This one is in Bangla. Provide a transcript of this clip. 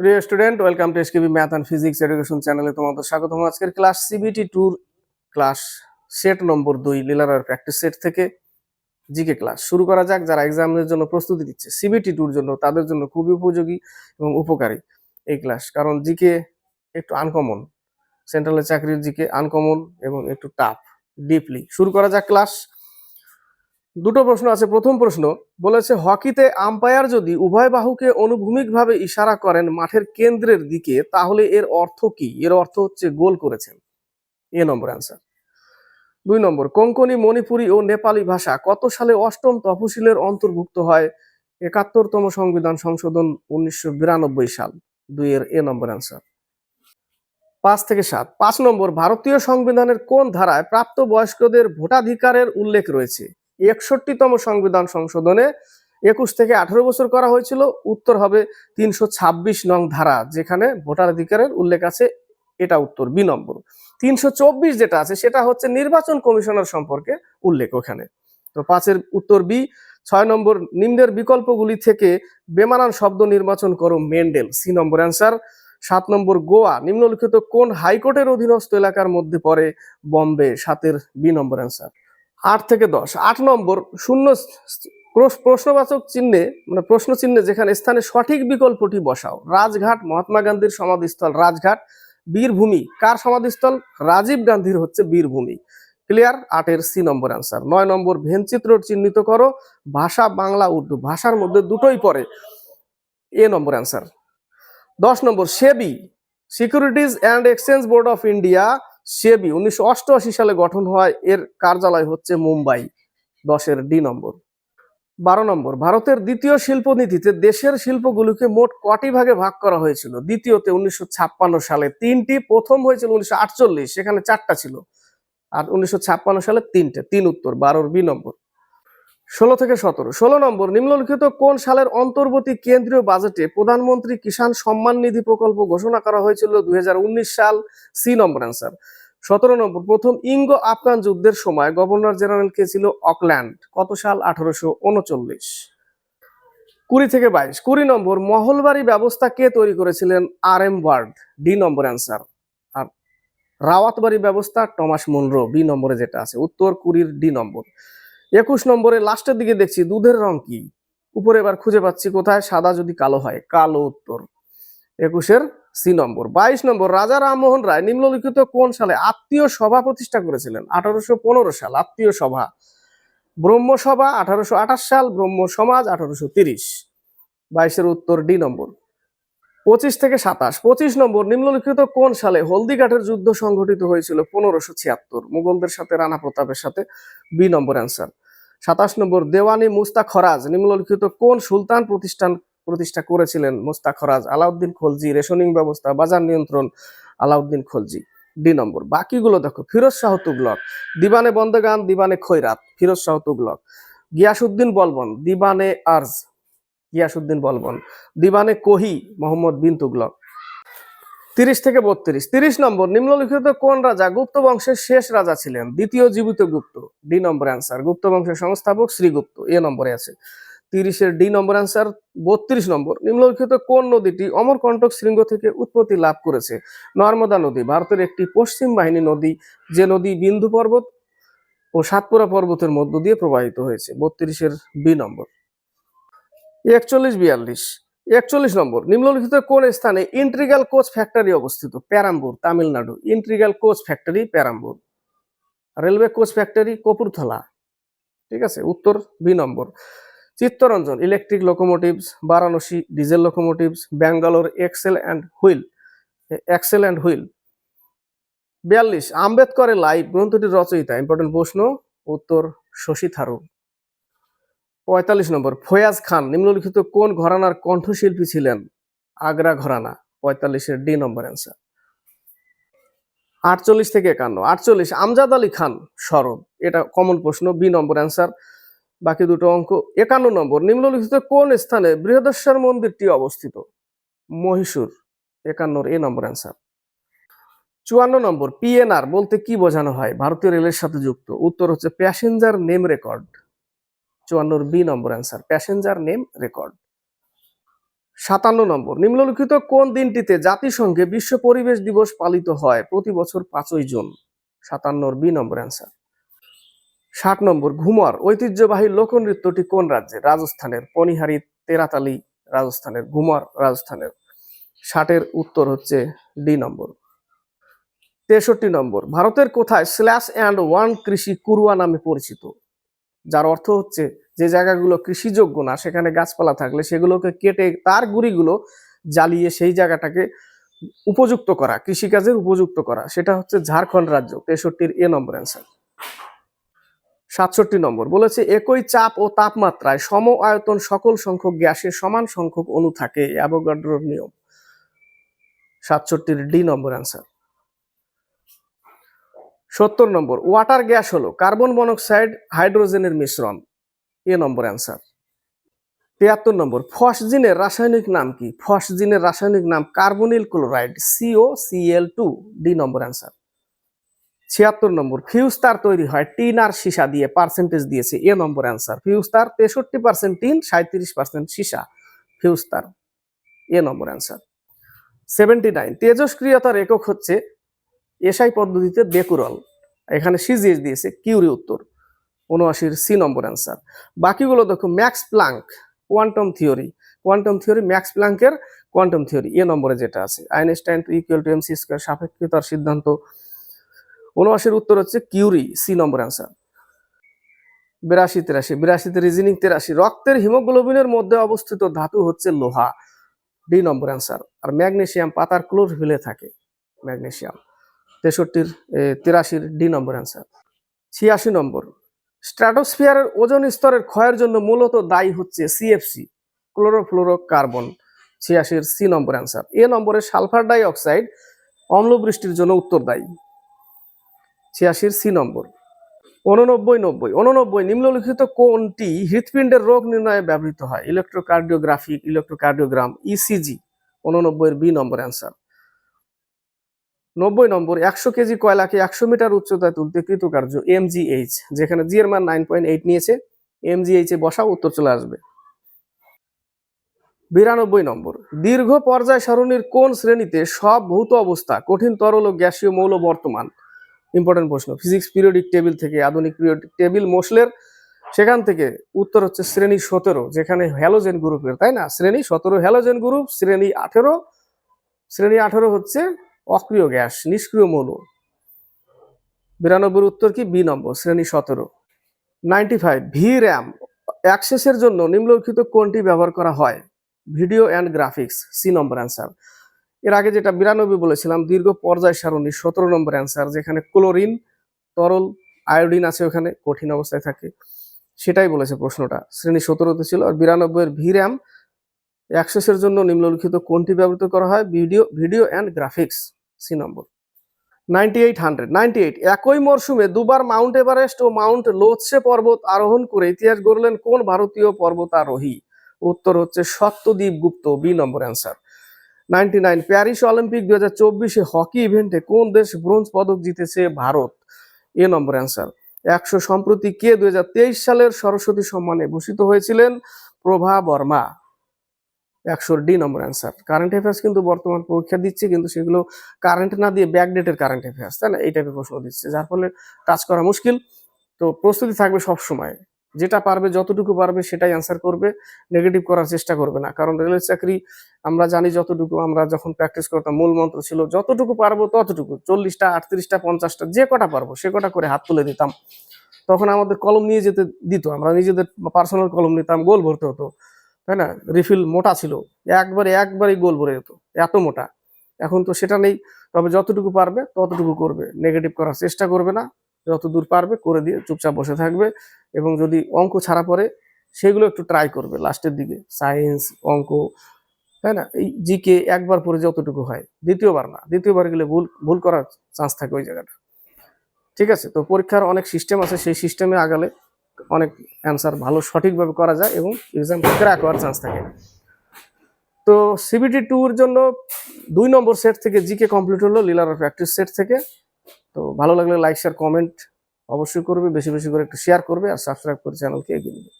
প্রিয় student, welcome to SKB math and physics education চ্যানেলে তোমাদের স্বাগতম। আজকের ক্লাস সিবিটি টুর ক্লাস সেট নম্বর দুই, লীলারার প্র্যাকটিস সেট থেকে জিকে ক্লাস। শুরু করা যাক, যারা এক্সামের জন্য প্রস্তুতি দিচ্ছে সিবিটি টুর জন্য, তাদের জন্য খুবই উপযোগী এবং উপকারী এই ক্লাস। কারণ জিকে একটু আনকমন সেন্ট্রালের চাকরির জিকে আনকমন এবং একটু টাফ ডিপলি শুরু করা যাক ক্লাস। দুটো প্রশ্ন আছে। প্রথম প্রশ্ন বলেছে, হকিতে আম্পায়ার যদি উভয় বাহুকে অনুভূমিকভাবে ইশারা করেন মাঠের কেন্দ্রের দিকে, তাহলে এর অর্থ কি? এর অর্থ হচ্ছে গোল করেছেন। এ নম্বর অ্যান্সার দুই নম্বর, কোঙ্কনি, মণিপুরি ও নেপালি ভাষা কত সালে অষ্টম তফসিলের অন্তর্ভুক্ত হয়? একাত্তরতম সংবিধান সংশোধন উনিশশো বিরানব্বই সাল। দুই এর এ নম্বর অ্যান্সার পাঁচ থেকে সাত। পাঁচ নম্বর, ভারতীয় সংবিধানের কোন ধারায় প্রাপ্তবয়স্কদের ভোটাধিকারের উল্লেখ রয়েছে? একষট্টিতম সংবিধান সংশোধনে একুশ থেকে আঠারো বছর করা হয়েছিল, উত্তর হবে তিনশো ছাব্বিশ নং ধারা, যেখানে ভোটাধিকারের উল্লেখ আছে, এটা উত্তর বি নম্বর। তিনশো চব্বিশ যেটা আছে, সেটা হচ্ছে নির্বাচন কমিশনার সম্পর্কে উল্লেখ ওখানে। তো পাঁচের উত্তর বি, ছয় নম্বর, নিম্নের বিকল্পগুলি থেকে বেমানান শব্দ নির্বাচন করো মেন্ডেল, সি নম্বর অ্যান্সার। সাত নম্বর, গোয়া, নিম্নলিখিত কোন হাইকোর্টের অধীনস্থ এলাকার মধ্যে পড়ে বম্বে, সাতের বি নম্বর অ্যান্সার। আট থেকে দশ, আট নম্বর শূন্য প্রশ- প্রশ্নবাচক চিহ্নে মানে প্রশ্ন চিহ্নে যেখানে স্থানে সঠিক বিকল্পটি বসাও। রাজঘাট, মহাত্মা গান্ধীর সমাধিস্থল, রাজঘাট, বীরভূমি। কার সমাধিস্থল? রাজীব গান্ধীর হচ্ছে বীরভূমি। ক্লিয়ার? আটের সি নম্বর অ্যান্সার। নয় নম্বর, ভেনচিত্র চিহ্নিত করো। ভাষা বাংলা উর্দু। ভাষার মধ্যে দুটোই পড়ে। A number answer. দশ নম্বর, SEBI. Securities and exchange board of India SEBI উনিশশো অষ্টআশি সালে গঠন হয়, এর কার্যালয় হচ্ছে মুম্বাই, দশের ডি নম্বর। বারো নম্বর, ভারতের দ্বিতীয় শিল্পনীতিতে দেশের শিল্পগুলোকে মোট কটি ভাগে ভাগ করা হয়েছিল? দ্বিতীয়তে উনিশশো ছাপ্পান্ন সালে তিনটি, প্রথম হয়েছিল উনিশশো আটচল্লিশ, সেখানে চারটা ছিল। আর উনিশশো ছাপ্পান্ন সালে তিনটে, তিন উত্তর, বারোর বি নম্বর। ষোলো থেকে সতেরো। ষোলো নম্বর, নিম্নলিখিত কোন সালের অন্তর্বর্তী কেন্দ্রীয় বাজেটে প্রধানমন্ত্রী কিষাণ সম্মান নিধি প্রকল্প ঘোষণা করা হয়েছিল দুই সাল? সি নম্বর অ্যান্সার সতেরো নম্বর, প্রথম ইঙ্গো আফগান যুদ্ধের সময় গভর্নর জেনারেল কে ছিল অকল্যান্ড? কত সাল? আঠারোশো উনচল্লিশ। কুড়ি থেকে বাইশ। কুড়ি নম্বর, মহলবাড়ি ব্যবস্থা কে তৈরি করেছিলেন? R M Ward. D number answer আর রাওয়াতবাড়ি ব্যবস্থা, টমাস মুনরো। বি নম্বরে যেটা আছে, উত্তর কুড়ির ডি নম্বর। একুশ নম্বরে লাস্টের দিকে দেখছি, দুধের রং কি? উপরে এবার খুঁজে পাচ্ছি কোথায়, সাদা যদি কালো হয়, কালো উত্তর। একুশের সি নম্বর, বাইশ নম্বর, রাজা রামমোহন রায় নিম্নলিখিত কোন সালে আত্মীয় সভা প্রতিষ্ঠা করেছিলেন? আঠারোশো পনেরো সাল, আত্মীয় সভা। ব্রহ্মসভা আঠারোশো আঠাশ সাল ব্রহ্ম সমাজ আঠারোশো তিরিশ। বাইশের উত্তর ডি নম্বর। পঁচিশ থেকে সাতাশ। পঁচিশ নম্বর, নিম্নলিখিত কোন সালে হলদিঘাটের যুদ্ধ সংঘটিত হয়েছিল? পনেরোশো ছিয়াত্তর। মুঘলদের সাথে, রানা প্রতাপের সাথে। B number answer. সাতাশ নম্বর, দেওয়ানি মুস্তাক খরাজ নিম্নলিখিত কোন সুলতান প্রতিষ্ঠান প্রতিষ্ঠা করেছিলেন? মুস্তাক খরাজ আলাউদ্দিন খলজি, রেশনিং ব্যবস্থা, বাজার নিয়ন্ত্রণ, আলাউদ্দিন খলজি। ডি নম্বর। বাকিগুলো দেখো, ফিরোজ শাহ তুগলক, দিবানে বন্দেগান, দিবানে খৈরাত, ফিরোজ শাহ তুগলক গিয়াসুদ্দিন বলবন, দিবানে আরজ। গিয়াসুদ্দিন বলবন। দিবানে কোহি মোহাম্মদ বিন তুগলক। তিরিশ থেকে বত্রিশ। তিরিশ নম্বর, নিম্নলিখিত কোন রাজা গুপ্ত বংশের শেষ রাজা ছিলেন? দ্বিতীয় জীবিত গুপ্ত, ডি নম্বর অ্যান্সার। গুপ্ত বংশের সংস্থাপক শ্রীগুপ্ত এ নম্বরে আছে। তিরিশের ডি নম্বর অ্যান্সার, বত্রিশ নম্বর। নিম্নলিখিত কোন নদীটি অমরকণ্টক শৃঙ্গ থেকে উৎপত্তি লাভ করেছে? নর্মদা নদী, ভারতের একটি পশ্চিম বাহিনী নদী, যে নদী বিন্দু পর্বত ও সাতপুরা পর্বতের মধ্য দিয়ে প্রবাহিত হয়েছে। বত্রিশের বি নম্বর। একচল্লিশ বিয়াল্লিশ, একচল্লিশ নম্বর, নিম্নলিখিত কোন স্থানে ইন্ট্রিগাল কোচ ফ্যাক্টরি অবস্থিত? Perambur, Tamil Nadu integral coach factory, Perambur. Railway coach factory, Kapurthala, ঠিক আছে? উত্তর B number. Chittaranjan, electric locomotives, Varanasi diesel locomotives, Bangalore axle and wheel, axle and wheel. বিয়াল্লিশ, আম্বেদকরের লাইভ গ্রন্থটির রচয়িতা, ইম্পর্টেন্ট প্রশ্ন, উত্তর শশী থারুর। পঁয়তাল্লিশ নম্বর, ফয়াজ খান, নিম্নলিখিত কোন ঘরানার কণ্ঠশিল্পী ছিলেন? আগ্রা ঘরানা, পঁয়তাল্লিশের ডি নম্বর অ্যান্সার আটচল্লিশ থেকে একান্ন, আটচল্লিশ, আমজাদ আলী খান শরৎ এটা কমন প্রশ্ন বি নম্বর অ্যান্সার বাকি দুটো অঙ্ক, একান্ন নম্বর, নিম্নলিখিত কোন স্থানে বৃহদেশ্বর মন্দিরটি অবস্থিত? মহীশূর, একান্নর এ নম্বর অ্যান্সার চুয়ান্ন নম্বর পিএনআর বলতে কি বোঝানো হয়? ভারতীয় রেলের সাথে যুক্ত, উত্তর হচ্ছে passenger name record চুয়ান্নর B number answer. Passenger name, record. সাতান্ন নম্বর, নিম্নলিখিত কোন দিনটিতে জাতিসংঘে বিশ্ব পরিবেশ দিবস পালিত হয়? প্রতি বছর পাঁচই জুন। সাতান্নর বি নম্বর অ্যান্সার। ষাট নম্বর, ঘুমর ঐতিহ্যবাহী লোকনৃত্যটি কোন রাজ্যে? রাজস্থানের পনিহারি, তেরাতালি রাজস্থানের, ঘুমর রাজস্থানের। ষাটের উত্তর হচ্ছে ডি নম্বর। তেষট্টি নম্বর, ভারতের কোথায় স্ল্যাশ অ্যান্ড ওয়ান কৃষি কুরুয়া নামে পরিচিত? যার অর্থ হচ্ছে যে জায়গাগুলো কৃষিযোগ্য না, সেখানে গাছপালা থাকলে সেগুলোকে কেটে তার গুড়িগুলো জ্বালিয়ে সেই জায়গাটাকে উপযুক্ত করা, কৃষিকাজের উপযুক্ত করা। সেটা হচ্ছে ঝাড়খণ্ড রাজ্য, তেষট্টির এ নম্বর অ্যান্সার সাতষট্টি নম্বর, বলেছে একই চাপ ও তাপমাত্রায় সম আয়তন সকল সংখ্যক গ্যাসে সমান সংখ্যক অণু থাকে, অ্যাভোগাড্রোর নিয়ম। সাতষট্টির ডি নম্বর অ্যান্সার সত্তর নম্বর ওয়াটার গ্যাস হলো কার্বন মনোক্সাইড হাইড্রোজেনের মিশ্রণ। এ নম্বর অ্যান্সার তিয়াত্তর নম্বর, ফসজিনের রাসায়নিক নাম কি? ফসজিনের রাসায়নিক নাম carbonyl chloride CO CL two D number answer ছিয়াত্তর নম্বর, ফিউজ তার তৈরি হয় টিন আর সীসা দিয়ে পার্সেন্টেজ দিয়েছে, এ নম্বর অ্যান্সার ফিউজ তার তেষট্টি পার্সেন্ট টিন সাঁত্রিশ পার্সেন্ট সীসা, ফিউজ তার, A number answer seventy nine তেজস্ক্রিয়তার একক হচ্ছে এসআই পদ্ধতিতে বেকুরল। এখানে সিজিএস দিয়েছে, কিউরি উত্তর। উনআশির সি নম্বর অ্যান্সার। বাকিগুলো দেখো, Max Planck, quantum theory. Quantum theory, Max প্লাঙ্কের quantum theory, A নম্বরে যেটা আছে। Einstein two equal to M C square সাপেক্ষতার সিদ্ধান্ত। উনআশির উত্তর হচ্ছে কিউরি, সি নম্বর অ্যান্সার। বিরাশি তেরাশি, বিরাশিতে রিজনিং তেরাশি। রক্তের হিমোগ্লোবিনের মধ্যে অবস্থিত ধাতু হচ্ছে লোহা, ডি নম্বর অ্যান্সার। আর ম্যাগনেসিয়াম, পাতার ক্লোরোফিলে থাকে। ম্যাগনেসিয়াম। তেষট্টির তিরাশির ডি নম্বর অ্যান্সার ছিয়াশি নম্বর, স্ট্র্যাটোস্ফিয়ারের ওজন স্তরের ক্ষয়ের জন্য মূলত দায়ী হচ্ছে সিএফসি ক্লোরোফ্লোরো কার্বন ছিয়াশির সি নম্বর অ্যান্সার এ নম্বরে সালফার ডাই অক্সাইড অম্লবৃষ্টির জন্য উত্তরদায়ী ছিয়াশির সি নম্বর উননব্বই নব্বই। উননব্বই নিম্নলিখিত কোনটি হৃৎপিণ্ডের রোগ নির্ণয়ে ব্যবহৃত হয়? ইলেকট্রোকার্ডিওগ্রাফি ইলেকট্রোকার্ডিওগ্রাম ইসিজি উননব্বইয়ের বি নম্বর অ্যান্সার নব্বই নম্বর, একশো কেজি কয়লাকে একশো মিটার উচ্চতায় তুলতে কৃতকার্য এমজিএইচ, যেখানে জি এর মান নাইন পয়েন্ট এইট নিয়েছে, এমজিএইচ এ বসা উত্তর চলে আসবে। বিরানব্বই নম্বর, দীর্ঘ পর্যায় সারণীর কোন শ্রেণীতে সব ভৌত অবস্থা কঠিন, তরল ও গ্যাসীয় মৌল বর্তমান? ইম্পর্টেন্ট প্রশ্ন ফিজিক্স পিরিয়ডিক টেবিল থেকে আধুনিক পিরিয়ডিক টেবিল মোসলের, সেখান থেকে উত্তর হচ্ছে শ্রেণি সতেরো, যেখানে হ্যালোজেন গ্রুপের তাই না? শ্রেণি সতেরো হ্যালোজেন গ্রুপ শ্রেণি আঠেরো শ্রেণি আঠেরো হচ্ছে অক্রিয় গ্যাস, নিষ্ক্রিয় মৌল। বিরানব্বই উত্তর কি? বি নম্বর, শ্রেণি সতেরো। নাইনটি ফাইভ ভি র্যাম অ্যাক্সেসের জন্য নিম্নলিখিত কোনটি ব্যবহার করা হয়? Video and graphics, C number answer. এর আগে যেটা বিরানব্বই বলেছিলাম, দীর্ঘ পর্যায় সারণী, সতেরো নম্বর অ্যান্সার, যেখানে ক্লোরিন, তরল, আয়োডিন আছে ওখানে, কঠিন অবস্থায় থাকে। সেটাই বলেছে প্রশ্নটা। শ্রেণি সতেরোতে ছিল আর বিরানব্বইয়ের ভি র্যাম অ্যাক্সেসের জন্য নিম্নলিখিত কোনটি ব্যবহৃত করা হয়? Video video and graphics. C number. Ninety eight hundred, ninety eight, একই মরশুমে দুবার মাউন্ট এভারেস্ট ও মাউন্ট লোৎসে পর্বত আরোহণ করে ইতিহাস গড়লেন কোন ভারতীয় পর্বতারোহী? উত্তর হচ্ছে Satyadeep Gupta, B number answer. Ninety nine, Paris Olympic দু হাজার চব্বিশে হকি ইভেন্টে কোন দেশ ব্রোঞ্জ পদক জিতেছে ভারত? এ নম্বর অ্যান্সার। একশো সম্প্রতি কে দুই হাজার তেইশ সালের সরস্বতী সম্মানে ভূষিত হয়েছিলেন প্রভা বর্মা? একশোর ডি নম্বর অ্যান্সার কারেন্ট অ্যাফেয়ার্স কিন্তু বর্তমান পরীক্ষা দিচ্ছে, কিন্তু সেগুলো কারেন্ট না দিয়ে ব্যাকডেটের কারেন্ট অ্যাফেয়ার্স তাই না? এই টাইপের প্রশ্ন দিচ্ছে, যার ফলে টাচ করা মুশকিল। তো প্রস্তুতি থাকবে সব সময় যেটা পারবে, যতটুকু পারবে, সেটাই অ্যান্সার করবে নেগেটিভ করার চেষ্টা করবে না। কারণ রেলের চাকরি, আমরা জানি যতটুকু, আমরা যখন প্র্যাকটিস করতাম, মূল মন্ত্র ছিল, যতটুকু পারব ততটুকু, চল্লিশটা, আটত্রিশটা, পঞ্চাশটা, যে কটা পারব, সে কটা করে হাত তুলে দিতাম। তখন আমাদের কলম নিয়ে যেতে দিত, আমরা নিজেদের পার্সোনাল কলম নিতাম গোল ভরতে হতো। তাই না? রিফিল মোটা ছিল। একবারে, একবারই গোল ভরে যেত। এত মোটা। এখন তো সেটা নেই। তবে যতটুকু পারবে, ততটুকু করবে। নেগেটিভ করার চেষ্টা করবে না। যত দূর পারবে, করে দিয়ে চুপচাপ বসে থাকবে। এবং যদি অঙ্ক ছাড়া পড়ে, সেগুলো একটু ট্রাই করবে লাস্টের দিকে। সায়েন্স অঙ্ক, তাই না? এই জিকে একবার পরে যতটুকু হয়। দ্বিতীয়বার না। দ্বিতীয়বার গেলে ভুল ভুল করার চান্স থাকে ওই জায়গাটা। ঠিক আছে? তো পরীক্ষার অনেক সিস্টেম আছে। সেই সিস্টেমে আগালে অনেক অ্যান্সার ভালো সঠিকভাবে করা যায় এবং এক্সাম ক্র্যাক হওয়ার চান্স থাকে। তো সিবিটি টুর জন্য দুই নম্বর সেট থেকে জিকে কমপ্লিট হলো লিলার প্র্যাকটিস সেট থেকে। তো ভালো লাগলে লাইক শেয়ার কমেন্ট অবশ্যই করবে, বেশি বেশি করে একটু শেয়ার করবে আর সাবস্ক্রাইব করে চ্যানেলকে এগিয়ে নেবে।